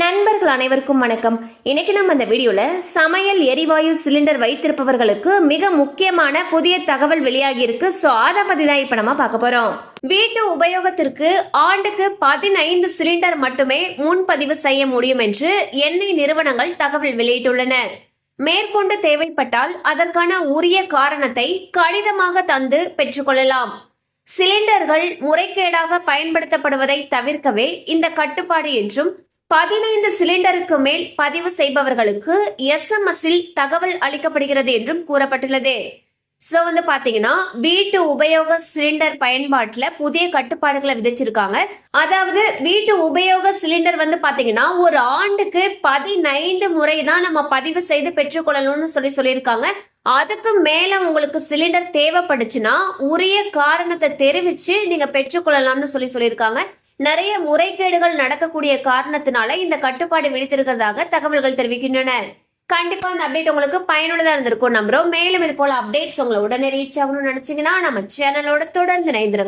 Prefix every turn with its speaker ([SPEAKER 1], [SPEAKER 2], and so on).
[SPEAKER 1] நண்பர்கள் அனைவருக்கும் வணக்கம். இன்னைக்கு நம்ம இந்த வீடியோல சமையல் எரிவாயு சிலிண்டர் வைத்திருப்பவர்களுக்கு மிக முக்கியமான புதிய தகவல் வெளியாகி இருக்கு. ஸோ அதை பத்தி தான் இப்போ நம்ம பார்க்க போறோம். வீட்டு உபயோகத்திற்கு ஆண்டுக்கு பதினைந்து சிலிண்டர் மட்டுமே முன்பதிவு செய்ய முடியும் என்று எண்ணெய் நிறுவனங்கள் தகவல் வெளியிட்டுள்ளன. மேற்கொண்டு தேவைப்பட்டால் அதற்கான உரிய காரணத்தை கடிதமாக தந்து பெற்றுக்கொள்ளலாம் சிலிண்டர்கள் முறைகேடாக பயன்படுத்தப்படுவதை தவிர்க்கவே இந்த கட்டுப்பாடு என்றும் பதினைந்து சிலிண்டருக்கு மேல் பதிவு செய்பவர்களுக்கு எஸ்எம்எஸ்ஸில் தகவல் அளிக்கப்படுகிறது என்றும் கூறப்பட்டுள்ளது. சோ வந்து பாத்தீங்கன்னா வீட்டு உபயோக சிலிண்டர் பயன்பாட்டுல புதிய கட்டுப்பாடுகளை விதிச்சிருக்காங்க. அதாவது வீட்டு உபயோக சிலிண்டர் வந்து பாத்தீங்கன்னா ஒரு ஆண்டுக்கு பதினைந்து முறை தான் நம்ம பதிவு செய்து பெற்றுக்கொள்ளணும்னு சொல்லி சொல்லியிருக்காங்க. அதுக்கு மேல உங்களுக்கு சிலிண்டர் தேவைப்படுச்சுன்னா உரிய காரணத்தை தெரிவிச்சு நீங்க பெற்றுக்கொள்ளலாம்னு சொல்லி சொல்லியிருக்காங்க. நிறைய முறைகேடுகள் நடக்கக்கூடிய காரணத்தினால இந்த கட்டுப்பாடு விதித்திருக்கிறதாக தகவல்கள் தெரிவிக்கின்றன. கண்டிப்பா இந்த அப்டேட் உங்களுக்கு பயனுள்ளதா இருந்திருக்கும் நம்புறோம். மேலும் இது போல அப்டேட்ஸ் உங்களை உடனே ரீச் ஆகணும்னு நினைச்சீங்கன்னா நம்ம சேனலோட தொடர்ந்து இணைந்திருங்க